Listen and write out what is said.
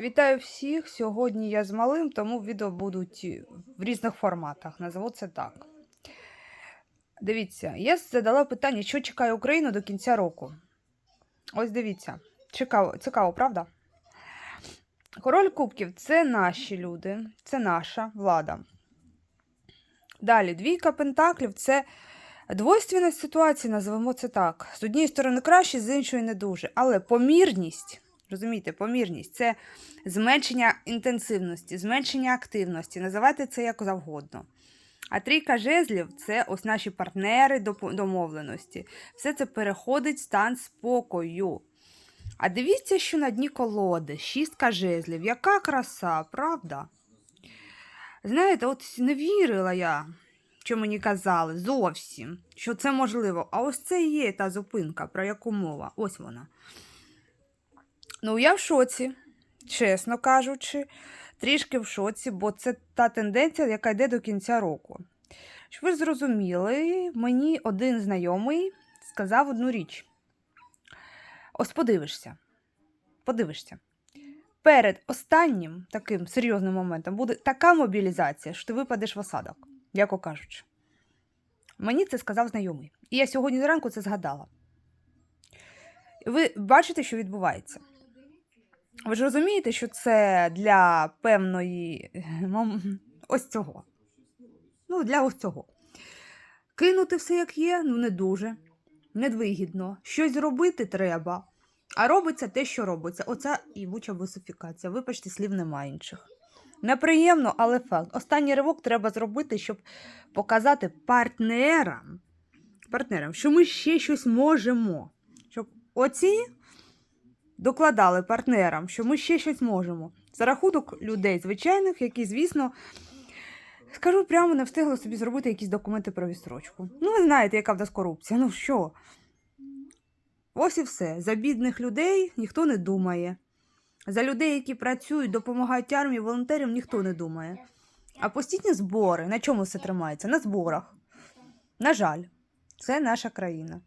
Вітаю всіх! Сьогодні я з малим, тому відео будуть в різних форматах. Назву це так. Дивіться, я задала питання, що чекає Україну до кінця року. Ось дивіться. Цікаво, цікаво, правда? Король Кубків це наші люди, це наша влада. Далі, двійка пентаклів це двойственність ситуації, називаємо це так. З однієї сторони краще, з іншої не дуже. Але помірність. Розумієте, помірність це зменшення інтенсивності, зменшення активності. Називайте це як завгодно. А трійка жезлів це ось наші партнери домовленості. Все це переходить в стан спокою. А дивіться, що на дні колоди шістка жезлів. Яка краса, правда? Знаєте, от не вірила я, що мені казали зовсім, що це можливо. А ось це і є та зупинка, про яку мова. Ось вона. Ну, я в шоці, чесно кажучи, трішки в шоці, бо це та тенденція, яка йде до кінця року. Щоб ви зрозуміли, мені один знайомий сказав одну річ. Ось подивишся. Подивишся. Перед останнім таким серйозним моментом буде така мобілізація, що ти випадеш в осадок, яко кажучи. Мені це сказав знайомий. І я сьогодні зранку це згадала. Ви бачите, що відбувається. Ви ж розумієте, що це для певної ось цього. Ну, для ось цього. Кинути все як є, ну не дуже, невигідно. Щось зробити треба. А робиться те, що робиться. Оця ібуча бусифікація. Вибачте, слів немає інших. Неприємно, але факт. Останній ривок треба зробити, щоб показати партнерам, партнерам, що ми ще щось можемо. Щоб оці докладали партнерам, що ми ще щось можемо. За рахунок людей звичайних, які, звісно, скажу прямо, не встигли собі зробити якісь документи про відстрочку. Ну, ви знаєте, яка в нас корупція. Ну що? Ось і все. За бідних людей ніхто не думає. За людей, які працюють, допомагають армії, волонтерам, ніхто не думає. А постійні збори, на чому все тримається? На зборах. На жаль, це наша країна.